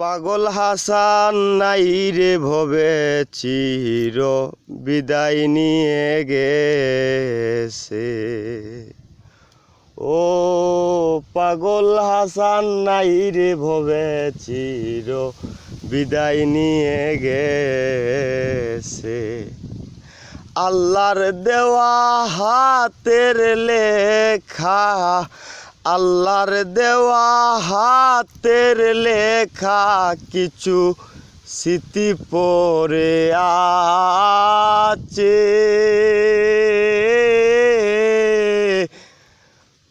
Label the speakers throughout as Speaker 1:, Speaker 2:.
Speaker 1: পাগল হাসান নাই রে ভবে চির বিদায় নিয়ে গেছে। ও পাগল হাসান নাই রে ভবে চির বিদায় নিয়ে গেছে। আল্লাহর দেওয়া হাতের লেখা আল্লাহর দেওয়া হাতের লেখা কিছু স্মৃতি পরে আছে।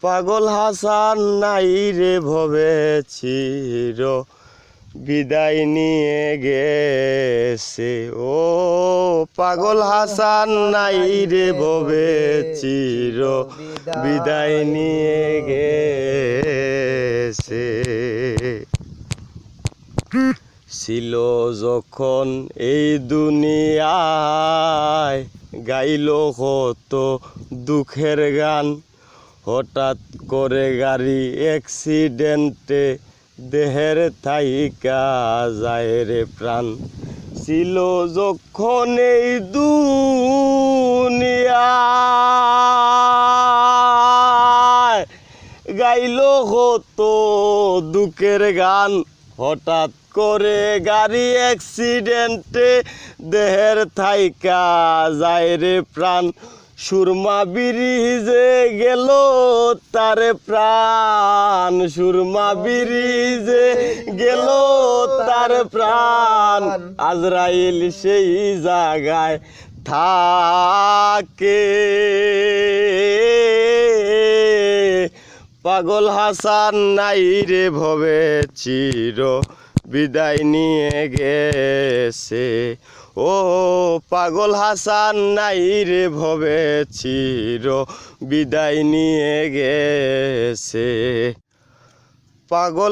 Speaker 1: পাগল হাসান নাই রে ভবে চির বিদায় নিয়ে গেছে। ও পাগল হাসান, নাই রে ভবে চির। বিদায় নিয়ে গেছে। ছিল যখন এই দুনিয়ায় গাইল কত দুঃখের গান। হঠাৎ করে গাড়ি অ্যাক্সিডেন্টে দেহের থাইকা যায় প্রাণ। ছিল যখন এই দুনিয়ায় গাইল কত দুঃখের গান। হঠাৎ করে গাড়ি অ্যাক্সিডেন্টে দেহের থাইকা যায় প্রাণ। সুরমা বিরিজে গেল তারে প্রাণ। সুরমা বিরিজে গেল তার প্রাণ। আজরাইল সেই জায়গায় থাকে। পাগল হাসান নাই রে ভবে চির বিদায় নিয়ে গেছে। ও পাগল হাসান নাই রে ভবে চির বিদায় নিয়ে গেছে। পাগল